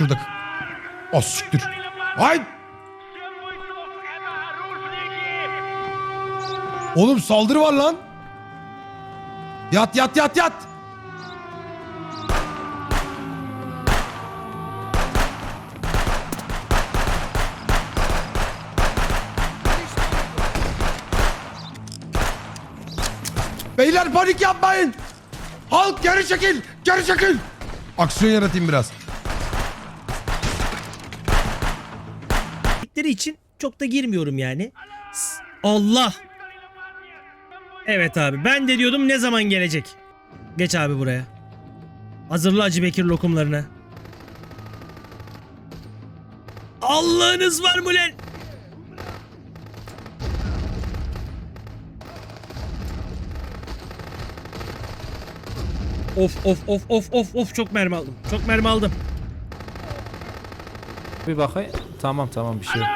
Şurada. O siktir. Ay! Oğlum saldırı var lan. Yat yat yat yat. Beyler panik yapmayın. Halk geri çekil. Geri çekil. Aksiyon yaratayım biraz. Dedikleri için çok da girmiyorum yani. Allah. Evet abi ben de diyordum ne zaman gelecek. Geç abi buraya. Hazırla Acı Bekir lokumlarını. Allah'ınız var mı lan? Of of of of of of çok mermi aldım. Çok mermi aldım. Bir bakayım. Tamam tamam bir şey. yok.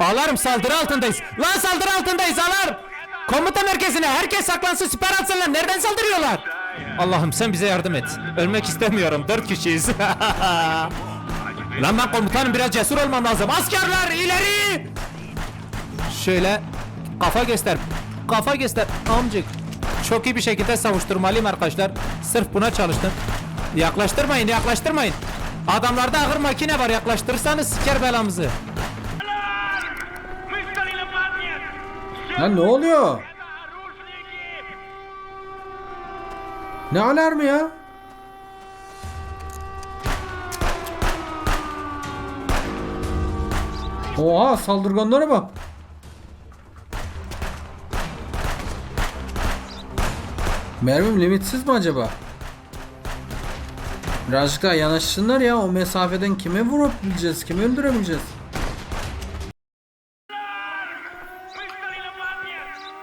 Alarm saldırı altındayız. Lan saldırı altındayız alarm. Komuta merkezine herkes saklansın siper atsın lan. Nereden saldırıyorlar? Allah'ım sen bize yardım et. Ölmek istemiyorum. Dört kişiyiz. lan ben komutanım biraz cesur olmam lazım. Askerler ileri. Şöyle kafa göster. Kafa göster amcık. Çok iyi bir şekilde savuşturmalıyım arkadaşlar. Sırf buna çalıştım. Yaklaştırmayın yaklaştırmayın. Adamlarda ağır makine var yaklaştırırsanız siker belamızı. Lan ne oluyor? Ne alarmı ya? Oha saldırganlara bak. Mermim limitsiz mi acaba? Birazcık daha yanaşsınlar ya o mesafeden kime vurabileceğiz, kimi öldürebileceğiz?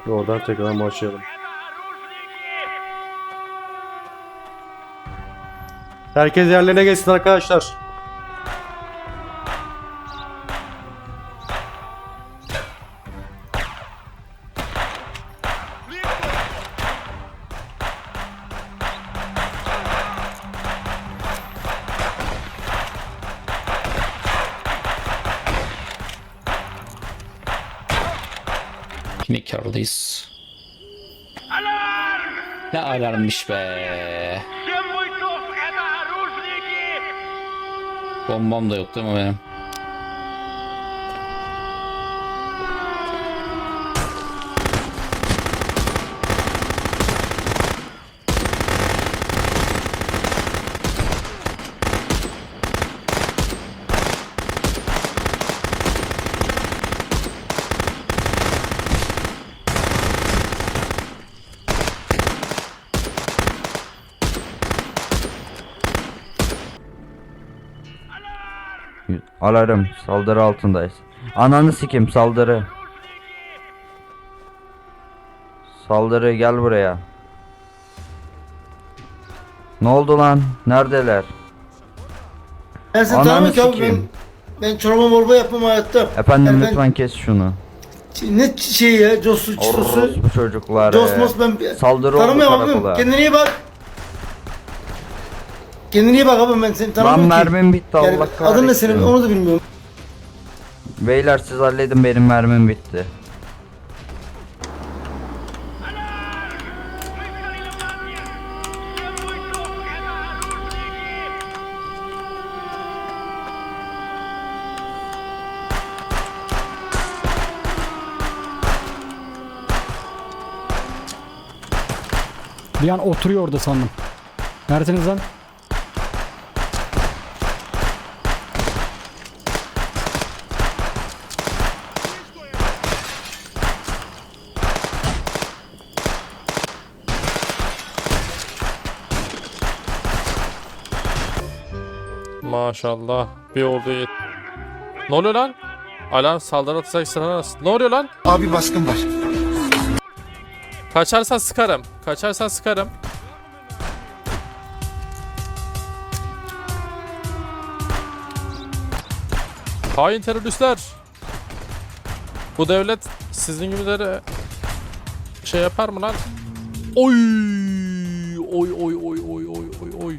Oradan tekrar başlayalım. Herkes yerlerine geçsin arkadaşlar. Yine karlıyız. Ne alarmmış be. Bombam da yok değil mi benim? Alarm saldırı altındayız. Ananı sikim saldırı. Saldırı gel buraya. Ne oldu lan? Neredeler? Ben seni Ananı tanımıyorum ki abi ben, sikeyim. ben çorba morba yapmam hayatta. Efendim Yani ben- lütfen kes şunu. Ne şey ya cosu çisosu. Orospu çocuklar. Cosmos ben Saldırı oldu tanımıyorum abi. karakola. Kendine iyi bak. Kendine iyi bak abi ben seni Lan tanımıyorum ki. mermim bitti Yani Allah kahretsin. adın ne senin onu da bilmiyorum. Beyler siz halledin benim mermim bitti. Bir an oturuyor orada sandım. Neredesiniz lan? Maşallah. Bir ordu yet. Ne oluyor lan? Alarm saldırı atacak sıra Ne oluyor lan? Abi baskın var. Kaçarsan sıkarım. Kaçarsan sıkarım. Hain teröristler. Bu devlet sizin gibileri şey yapar mı lan? Oy! Oy oy oy oy oy oy oy.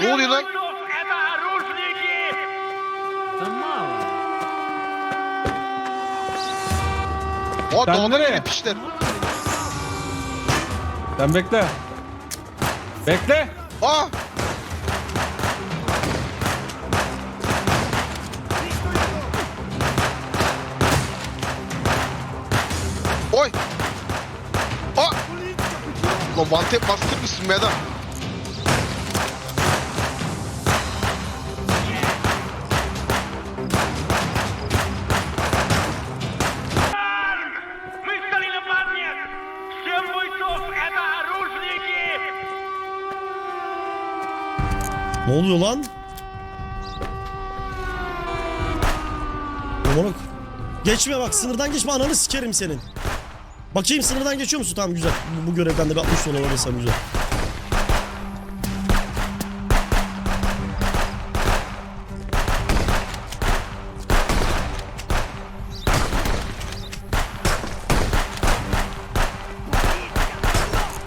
Ne oluyor lan? Aa Sen dağdan nereye? gelip işler. Sen bekle. Bekle. Aa! Oy! Aa! Lan tap bastırmışsın be adam. Ne oluyor lan? Moruk. Geçme bak sınırdan geçme ananı sikerim senin. Bakayım sınırdan geçiyor musun? Tamam güzel. Bu, bu görevden de bir 60 dolar alırsam güzel.